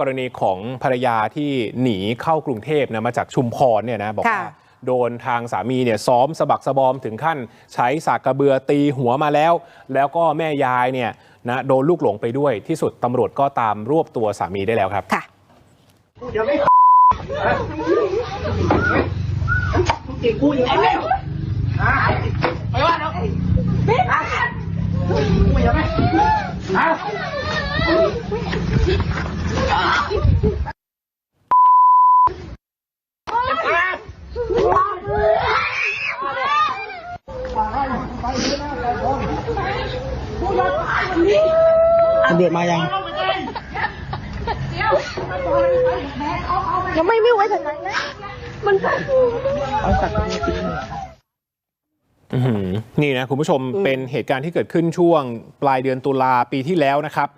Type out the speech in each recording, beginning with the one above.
กรณีของภรรยาที่หนีเข้ากรุงเทพนะมาจากชุมพรเนี่ยนะบอกว่าค่ะโดนทางสามีเนี่ยซ้อมสะบักสะบอมถึงขั้น ใช้สากกระเบือตีหัวมาแล้ว แล้วก็แม่ยายเนี่ยนะโดนลูกหลงไปด้วยที่สุดตำรวจก็ตามรวบตัวสามีได้แล้วครับค่ะเดี๋ยวไม่ติดกูอยู่แล้วไปว่าเนาะกูอย่าไปฮะ ตำรวจมายังยังไม่ไม่ไว้ทางนั้นนะมันเอาสักกระเบือตีหัวอื้อหือนี่นะคุณผู้ชมเป็นเหตุการณ์ที่เกิดขึ้นช่วงปลายเดือนตุลาปีที่แล้วนะครับ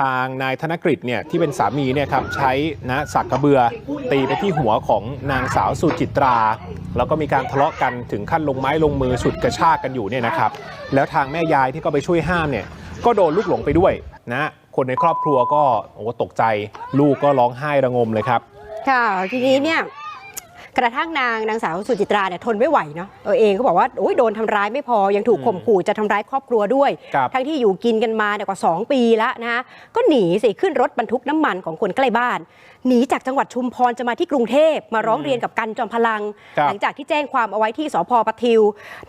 ทางนายธนกฤษเนี่ยที่เป็นสามีเนี่ยครับใช้นะสักกระเบือตีไปที่หัวของนางสาวสุจิตรา แล้วก็มีการทะเลาะกันถึงขั้นลงไม้ลงมือฉุดกระชากกันอยู่เนี่ยนะครับ แล้วทางแม่ยายที่ก็ไปช่วยห้ามเนี่ยก็โดนลูกหลงไปด้วยนะคนในครอบครัวก็โอ้ตกใจ ลูกก็ร้องไห้ระงมเลยครับ ค่ะทีนี้เนี่ย กระทั่งนางนางสาวสุจิตราเนี่ยทนไม่ไหวเนาะเออเองก็บอกว่าโอ้ยโดนทำร้ายไม่พอยังถูกอืมข่มขู่จะทำร้ายครอบครัวด้วยครับทั้งที่อยู่กินกันมาเนี่ยกว่า 2 ปีแล้วนะคะก็หนีสิขึ้นรถบรรทุกน้ำมันของคนใกล้บ้าน หนีจากจังหวัดชุมพรจะมาที่กรุงเทพมาร้องเรียนกับกันจอมพลังครับหลังจากที่แจ้งความเอาไว้ที่สพปทิว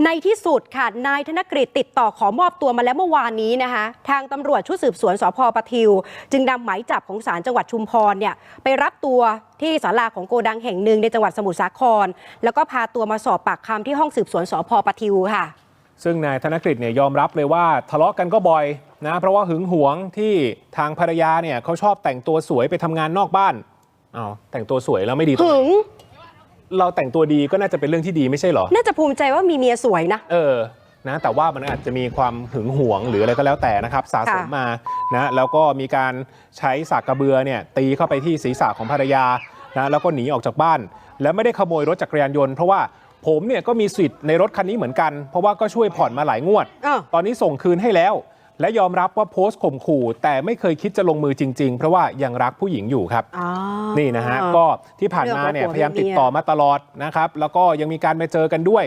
ในที่สุดค่ะนายธนกฤษติดต่อขอมอบตัวมาแล้วเมื่อวานนี้นะคะ ทางตำรวจชุดสืบสวนสพปทิว จึงนำหมายจับของศาลจังหวัดชุมพรเนี่ยไปรับตัวที่ศาลาของโกดังแห่งหนึ่งในจังหวัดสมุทรสาคร แล้วก็พาตัวมาสอบปากคำที่ห้องสืบสวนสพปทิวค่ะ ซึ่งนายธนกฤษเนี่ยยอมรับเลยว่าทะเลาะกันก็บ่อยนะเพราะว่าหึงหวงที่ทางภรรยาเนี่ยเขาชอบแต่งตัวสวยไปทำงานนอกบ้านอ้าวแต่งตัวสวยแล้วไม่ดีตรงหึไหนงเราแต่งตัวดีก็น่าจะเป็นเรื่องที่ดีไม่ใช่เหรอ น่าจะภูมิใจว่ามีเมียสวยนะ เออ นะแต่ว่ามันอาจจะมีความหึงหวงหรืออะไรก็แล้วแต่นะครับสะสมค่ะมานะแล้วก็มีการใช้สากกระเบือเนี่ยตีเข้าไปที่ศีรษะของภรรยานะแล้วก็หนีออกจากบ้าน แล้วไม่ได้ขโมยรถจักรยานยนต์เพราะว่าผมเนี่ยก็มีสิทธิ์ในรถคันนี้เหมือนกัน เพราะว่าก็ช่วยผ่อนมาหลายงวดอ้าวตอนนี้ส่งคืนให้แล้ว และยอมรับว่าโพสต์ข่มขู่ แต่ไม่เคยคิดจะลงมือจริง ๆ เพราะว่ายังรักผู้หญิงอยู่ครับอ๋อนี่นะฮะก็ที่ผ่านมาเนี่ยเรื่องของผัวพยายามติดต่อมาตลอดนะครับแล้วก็ยังมีการไปเจอกันด้วย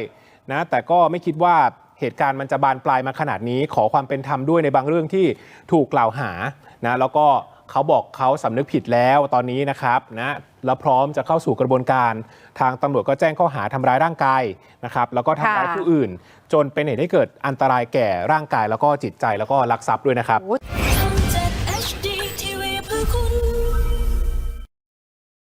นะแต่ก็ไม่คิดว่า เหตุการณ์มันจะบานปลายมาขนาดนี้ ขอความเป็นธรรมด้วยในบางเรื่องที่ถูกกล่าวหานะแล้วก็เขาบอกเขาสำนึกผิดแล้วตอนนี้นะครับนะแล้วพร้อมจะเข้าสู่กระบวนการ ทางตำรวจก็แจ้งข้อหาทำร้ายร่างกายนะครับ แล้วก็ทำร้ายค่ะผู้อื่น จนเป็นเหตุให้เกิดอันตรายแก่ร่างกายแล้วก็จิตใจแล้วก็ลักทรัพย์ด้วยนะครับโอ้